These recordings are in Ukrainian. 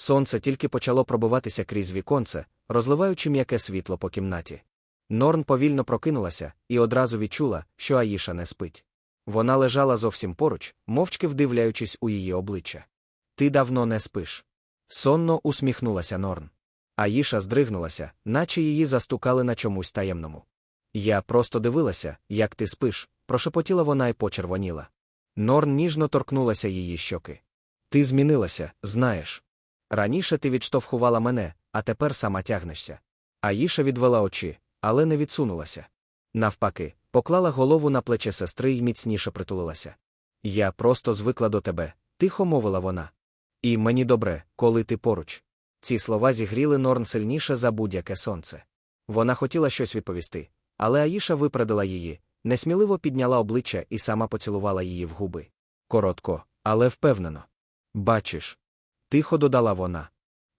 Сонце тільки почало пробиватися крізь віконце, розливаючи м'яке світло по кімнаті. Норн повільно прокинулася і одразу відчула, що Аїша не спить. Вона лежала зовсім поруч, мовчки вдивляючись у її обличчя. Ти давно не спиш. Сонно усміхнулася Норн. Аїша здригнулася, наче її застукали на чомусь таємному. Я просто дивилася, як ти спиш, прошепотіла вона і почервоніла. Норн ніжно торкнулася її щоки. Ти змінилася, знаєш. Раніше ти відштовхувала мене, а тепер сама тягнешся. Аїша відвела очі, але не відсунулася. Навпаки, поклала голову на плече сестри і міцніше притулилася. Я просто звикла до тебе, тихо мовила вона. І мені добре, коли ти поруч. Ці слова зігріли Норн сильніше за будь-яке сонце. Вона хотіла щось відповісти, але Аїша випередила її, несміливо підняла обличчя і сама поцілувала її в губи. Коротко, але впевнено. Бачиш. Тихо додала вона.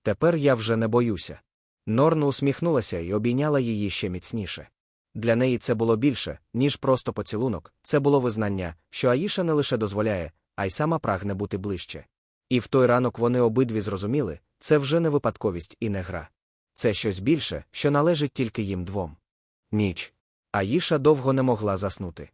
Тепер я вже не боюся. Норн усміхнулася і обійняла її ще міцніше. Для неї це було більше, ніж просто поцілунок, це було визнання, що Аїша не лише дозволяє, а й сама прагне бути ближче. І в той ранок вони обидві зрозуміли, це вже не випадковість і не гра. Це щось більше, що належить тільки їм двом. Ніч. Аїша довго не могла заснути.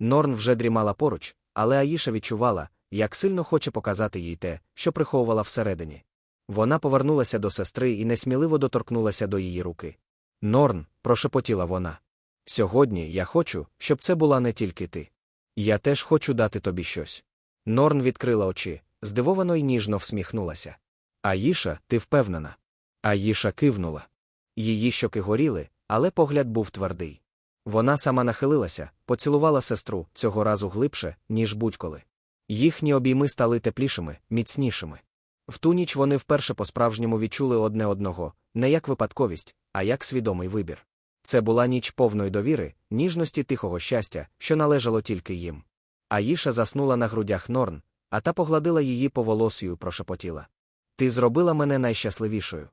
Норн вже дрімала поруч, але Аїша відчувала, як сильно хоче показати їй те, що приховувала всередині. Вона повернулася до сестри і несміливо доторкнулася до її руки. Норн, прошепотіла вона. Сьогодні я хочу, щоб це була не тільки ти. Я теж хочу дати тобі щось. Норн відкрила очі, здивовано й ніжно всміхнулася. Аїша, ти впевнена. Аїша кивнула. Її щоки горіли, але погляд був твердий. Вона сама нахилилася, поцілувала сестру цього разу глибше, ніж будь-коли. Їхні обійми стали теплішими, міцнішими. В ту ніч вони вперше по-справжньому відчули одне одного, не як випадковість, а як свідомий вибір. Це була ніч повної довіри, ніжності тихого щастя, що належало тільки їм. Аїша заснула на грудях Норн, а та погладила її по волосію і прошепотіла. Ти зробила мене найщасливішою.